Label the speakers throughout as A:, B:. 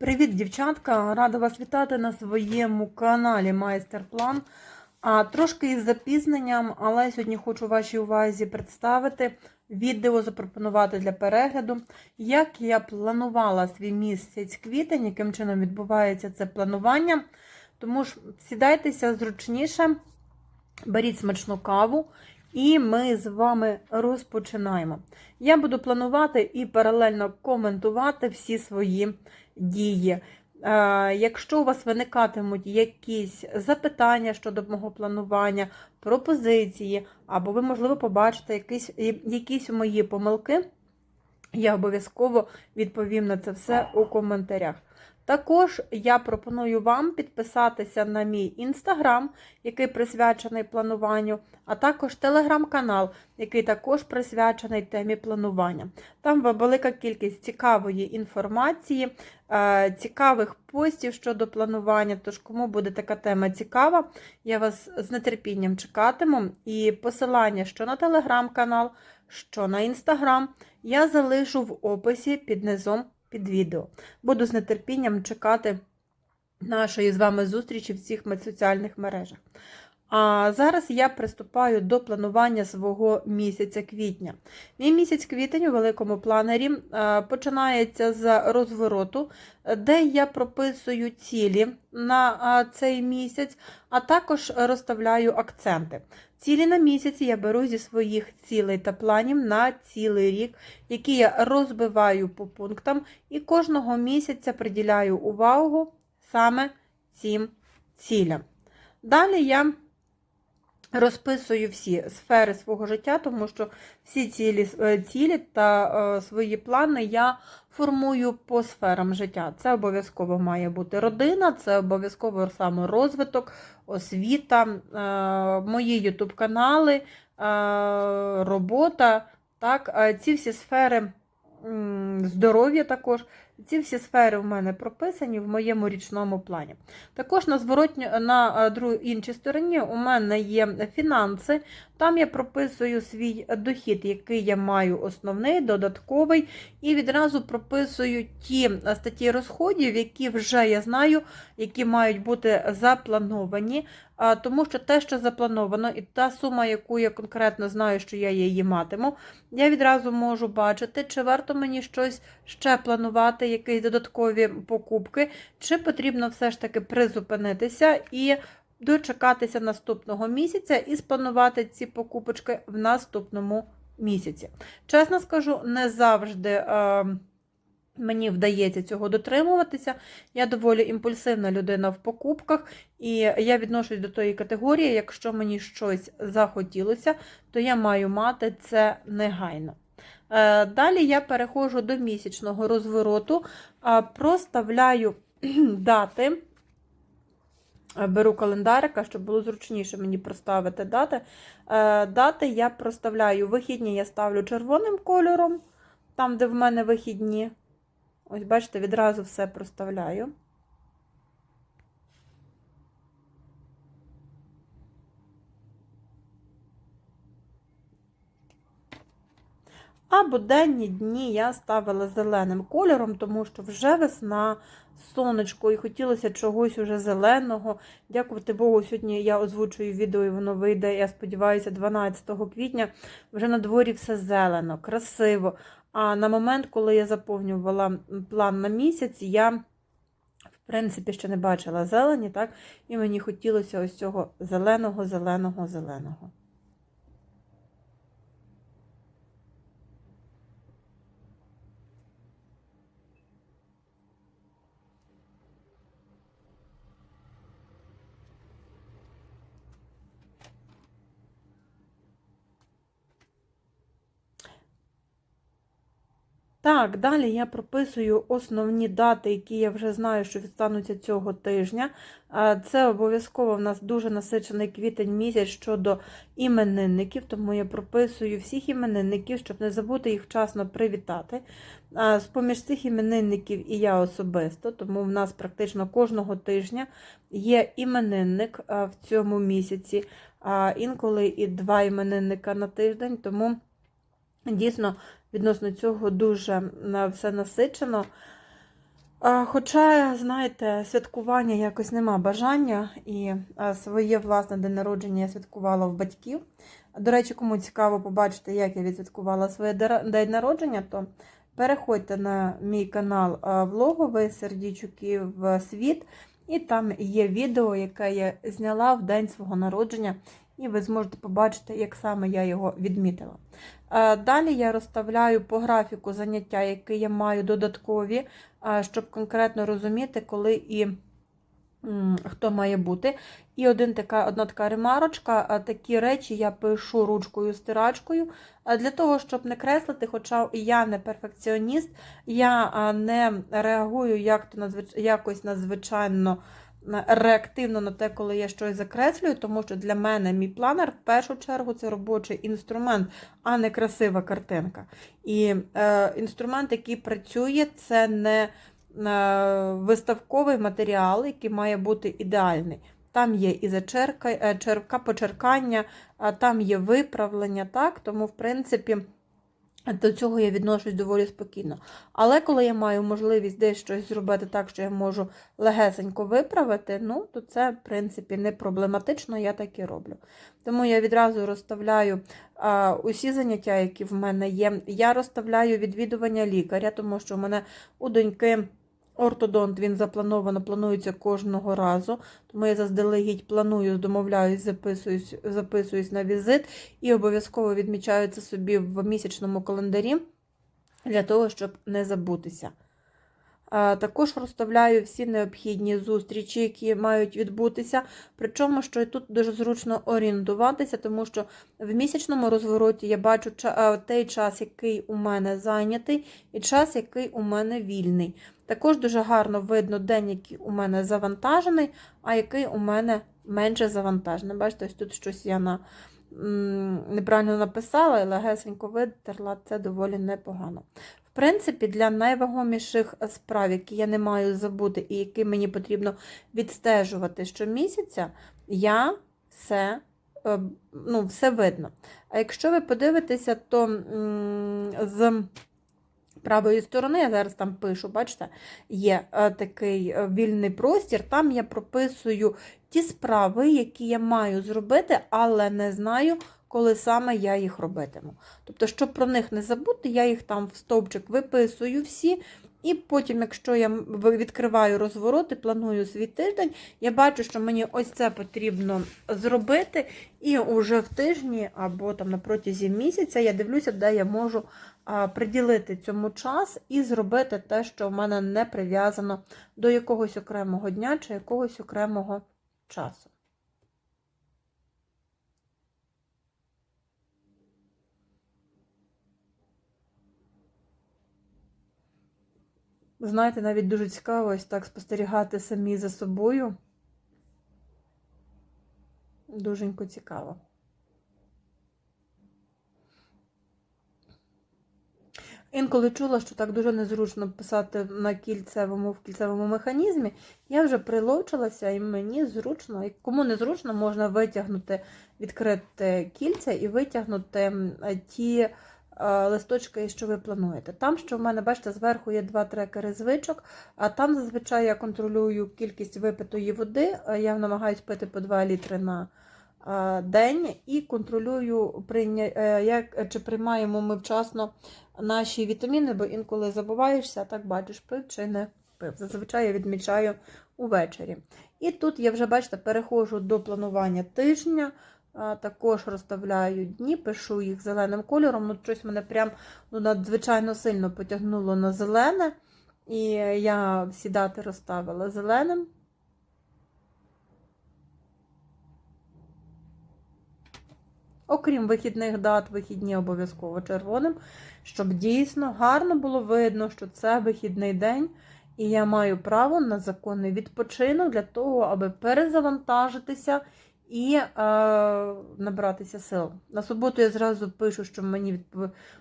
A: Привіт, дівчатка! Рада вас вітати на своєму каналі Майстер-план. А трошки із запізненням, але сьогодні хочу вашій увазі представити відео, запропонувати для перегляду, як я планувала свій місяць квітень, яким чином відбувається це планування. Тому ж сідайтеся зручніше, беріть смачну каву. І ми з вами розпочинаємо. Я буду планувати і паралельно коментувати всі свої дії. Е, Якщо у вас виникатимуть якісь запитання щодо мого планування, пропозиції, або ви, можливо, побачите якісь, якісь мої помилки, я обов'язково відповім на це все у коментарях. Також я пропоную вам підписатися на мій інстаграм, який присвячений плануванню, а також телеграм-канал, який також присвячений темі планування. Там велика кількість цікавої інформації, е, цікавих постів щодо планування. Тож, кому буде така тема цікава, я вас з нетерпінням чекатиму. І посилання що на телеграм-канал, що на інстаграм, я залишу в описі під низом під відео. Буду з нетерпінням чекати нашої з вами зустрічі в цих соціальних мережах. А зараз я приступаю до планування свого місяця квітня. Мій місяць квітень у великому планері починається з розвороту, де я прописую цілі на цей місяць, а також розставляю акценти. Цілі на місяці я беру зі своїх цілей та планів на цілий рік, які я розбиваю по пунктам, і кожного місяця приділяю увагу саме цим цілям. Далі я розписую всі сфери свого життя, тому що всі цілі, цілі та е, свої плани я формую по сферам життя. Це обов'язково має бути родина, це обов'язково саморозвиток, освіта, е, мої ютуб-канали, е, робота. Так, Ці всі сфери здоров'я також. Ці всі сфери в мене прописані в моєму річному плані. Також на зворотні, на іншій стороні у мене є фінанси. Там я прописую свій дохід, який я маю основний, додатковий, і відразу прописую ті статті розходів, які вже я знаю, які мають бути заплановані. Тому що те, що заплановано, і та сума, яку я конкретно знаю, що я її матиму, я відразу можу бачити, чи варто мені щось ще планувати, якісь додаткові покупки, чи потрібно все ж таки призупинитися і дочекатися наступного місяця і спланувати ці покупочки в наступному місяці. Чесно скажу, не завжди. Е Мені вдається цього дотримуватися. Я доволі імпульсивна людина в покупках, і я відношусь до тої категорії, якщо мені щось захотілося, то я маю мати це негайно. Е, далі я переходжу до місячного розвороту, проставляю дати. Беру календарика, щоб було зручніше мені проставити дати. Е, дати я проставляю вихідні, я ставлю червоним кольором, там, де в мене вихідні. Ось, бачите, відразу все проставляю. А буденні дні я ставила зеленим кольором, тому що вже весна, сонечко, і хотілося чогось уже зеленого. Дякувати Богу, сьогодні я озвучую відео, і воно вийде, я сподіваюся, 12 квітня. Вже на дворі все зелено, красиво. А на момент, коли я заповнювала план на місяць, я, в принципі, ще не бачила зелені, так? І мені хотілося ось цього зеленого, зеленого, зеленого. Так, далі я прописую основні дати, які я вже знаю, що відстануться цього тижня. Це обов'язково в нас дуже насичений квітень місяць щодо іменинників, тому я прописую всіх іменинників, щоб не забути їх вчасно привітати. З поміж цих іменинників і я особисто, тому в нас практично кожного тижня є іменинник в цьому місяці, інколи і два іменинника на тиждень, тому. Дійсно, відносно цього дуже все насичено. Хоча, знаєте, святкування якось нема бажання, і своє власне день народження я святкувала в батьків. До речі, кому цікаво побачити, як я відсвяткувала своє день народження, то переходьте на мій канал влоговий Сердічуки в світ, і там є відео, яке я зняла в день свого народження, і ви зможете побачити, як саме я його відмітила. Е, Далі я розставляю по графіку заняття, які я маю додаткові, е, щоб конкретно розуміти, коли і хто має бути. І один така, одна така ремарочка, такі речі я пишу ручкою стирачкою для того, щоб не креслити, хоча я не перфекціоніст, я не реагую як то надзвич... якось надзвичайно на- реактивно на те, коли я щось закреслюю, тому що для мене мій планер в першу чергу це робочий інструмент, а не красива картинка. І е, інструмент, який працює, це не е, виставковий матеріал, який має бути ідеальний. Там є і зачерка, е, черка, почеркання, там є виправлення, так? Тому, в принципі, до цього я відношусь доволі спокійно. Але коли я маю можливість десь щось зробити так, що я можу легесенько виправити, ну, то це, в принципі, не проблематично, я так і роблю. Тому я відразу розставляю а, усі заняття, які в мене є. Я розставляю відвідування лікаря, тому що в мене у доньки. Ортодонт він заплановано планується кожного разу, тому я заздалегідь планую, домовляюсь, записуюсь, записуюсь на візит і обов'язково відмічаю це собі в місячному календарі для того, щоб не забутися. А, Також розставляю всі необхідні зустрічі, які мають відбутися. Причому, що і тут дуже зручно орієнтуватися, тому що в місячному розвороті я бачу той час, який у мене зайнятий, і час, який у мене вільний. Також дуже гарно видно день, який у мене завантажений, а який у мене менше завантажений. Бачите, ось тут щось я на, неправильно написала і легесенько витерла, це доволі непогано. В принципі, для найвагоміших справ, які я не маю забути і які мені потрібно відстежувати щомісяця, я все, е, ну, все видно. А якщо ви подивитеся, то з правої сторони, я зараз там пишу, бачите, є е, такий е, вільний простір, там я прописую ті справи, які я маю зробити, але не знаю, коли саме я їх робитиму. Тобто, щоб про них не забути, я їх там в стовпчик виписую всі. І потім, якщо я відкриваю розвороти, планую свій тиждень, я бачу, що мені ось це потрібно зробити, і вже в тижні або там на протязі місяця я дивлюся, де я можу приділити цьому час і зробити те, що в мене не прив'язано до якогось окремого дня чи якогось окремого часу. Знаєте, навіть дуже цікаво ось так спостерігати самі за собою. Дуженько цікаво. Інколи чула, що так дуже незручно писати на кільцевому в кільцевому механізмі. Я вже приловчилася, і мені зручно. І кому не зручно, можна витягнути, відкрити кільця і витягнути ті листочки, що ви плануєте. Там, що в мене, бачите, зверху є два трекери звичок, а там зазвичай я контролюю кількість випитої води. Е, Я намагаюся пити по 2 літри на е, день і контролюю, е, чи приймаємо ми вчасно наші вітаміни, бо інколи забуваєшся, так бачиш, пив чи не пив. Зазвичай я відмічаю увечері. І тут я вже, бачите, переходжу до планування тижня. Також розставляю дні, пишу їх зеленим кольором. Ну, щось мене прям ну, надзвичайно сильно потягнуло на зелене. І я всі дати розставила зеленим. Окрім вихідних дат, вихідні обов'язково червоним, щоб дійсно гарно було видно, що це вихідний день, і я маю право на законний відпочинок для того, аби перезавантажитися і е, набратися сил. На суботу я зразу пишу, що мені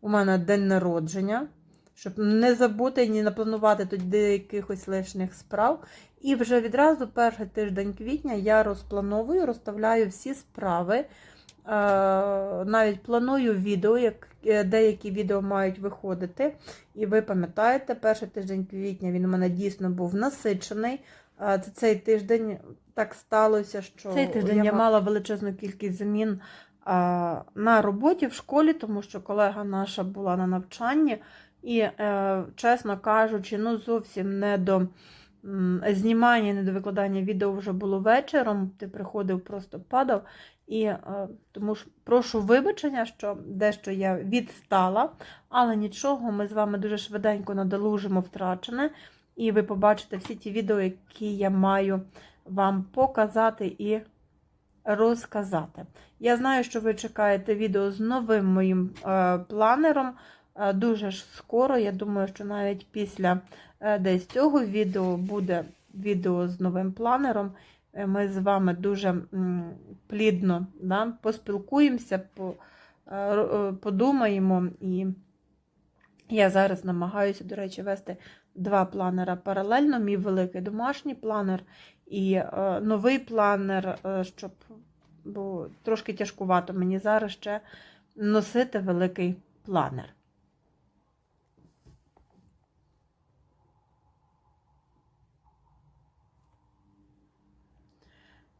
A: у мене день народження, щоб не забути ні напланувати тоді якихось лишніх справ. І вже відразу перший тиждень квітня я розплановую, розставляю всі справи навіть планую відео, як е, деякі відео мають виходити. І ви пам'ятаєте, перший тиждень квітня він у мене дійсно був насичений. Цей тиждень так сталося, що
B: Цей тиждень
A: я
B: я
A: мала величезну кількість замін на роботі в школі, тому що колега наша була на навчанні, і, е, чесно кажучи, ну зовсім не до знімання, не до викладання відео вже було вечором. Ти приходив, просто падав. І е, тому ж прошу вибачення, що дещо я відстала, але нічого, ми з вами дуже швиденько надолужимо втрачене, і ви побачите всі ті відео, які я маю вам показати і розказати. Я знаю, що ви чекаєте відео з новим моїм е, планером. Е, Дуже ж скоро. Я думаю, що навіть після е, десь цього відео буде відео з новим планером. Ми з вами дуже плідно да, поспілкуємося, по, подумаємо. І я зараз намагаюся, до речі, вести два планера паралельно: мій великий домашній планер і е, новий планер, е, щоб бо трошки тяжкувато мені зараз ще носити великий планер.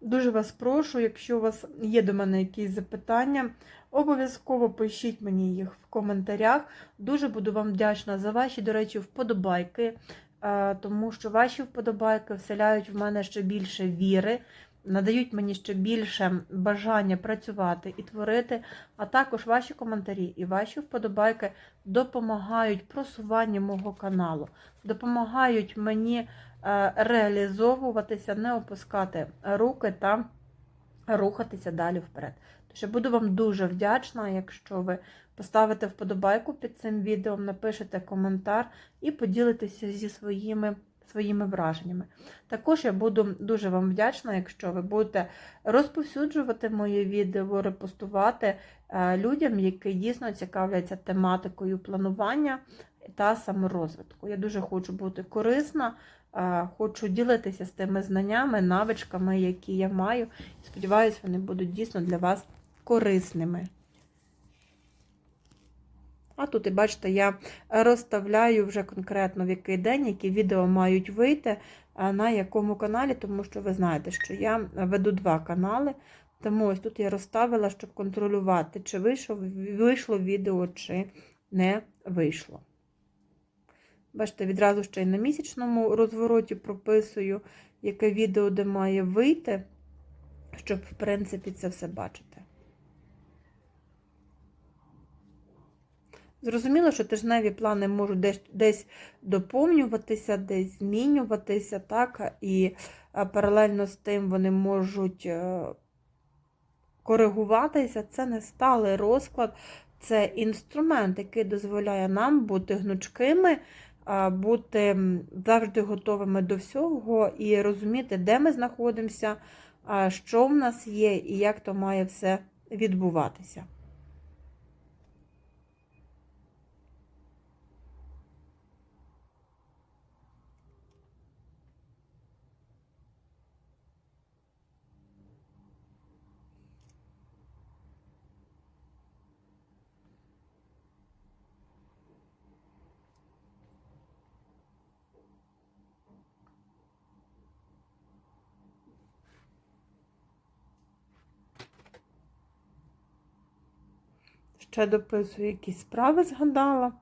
A: Дуже вас прошу, якщо у вас є до мене якісь запитання, обов'язково пишіть мені їх в коментарях. Дуже буду вам вдячна за ваші, до речі, вподобайки, е, тому що ваші вподобайки вселяють в мене ще більше віри, надають мені ще більше бажання працювати і творити, а також ваші коментарі і ваші вподобайки допомагають просуванню мого каналу, допомагають мені реалізовуватися, не опускати руки та рухатися далі вперед. Тож я буду вам дуже вдячна, якщо ви поставите вподобайку під цим відео, напишете коментар і поділитеся зі своїми, своїми враженнями. Також я буду дуже вам вдячна, якщо ви будете розповсюджувати моє відео, репостувати е, людям, які дійсно цікавляться тематикою планування та саморозвитку. Я дуже хочу бути корисна. Е, Хочу ділитися з тими знаннями, навичками, які я маю. Сподіваюсь, вони будуть дійсно для вас корисними. А тут, і бачите, я розставляю вже конкретно в який день, які відео мають вийти, на якому каналі, тому що ви знаєте, що я веду два канали. Тому ось тут я розставила, щоб контролювати, чи вийшло, вийшло відео, чи не вийшло. Бачите, відразу ще й на місячному розвороті прописую, яке відео де має вийти, щоб, в принципі, це все бачити. Зрозуміло, що тижневі плани можуть десь, десь доповнюватися, десь змінюватися, так, і паралельно з тим вони можуть е, коригуватися. Це не сталий розклад, це інструмент, який дозволяє нам бути гнучкими, бути завжди готовими до всього і розуміти, де ми знаходимося, що в нас є і як то має все відбуватися. Ще дописую якісь справи, згадала,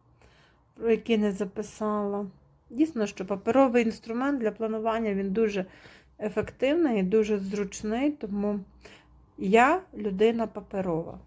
A: про які не записала. Дійсно, що паперовий інструмент для планування він дуже ефективний і дуже зручний, тому я людина паперова.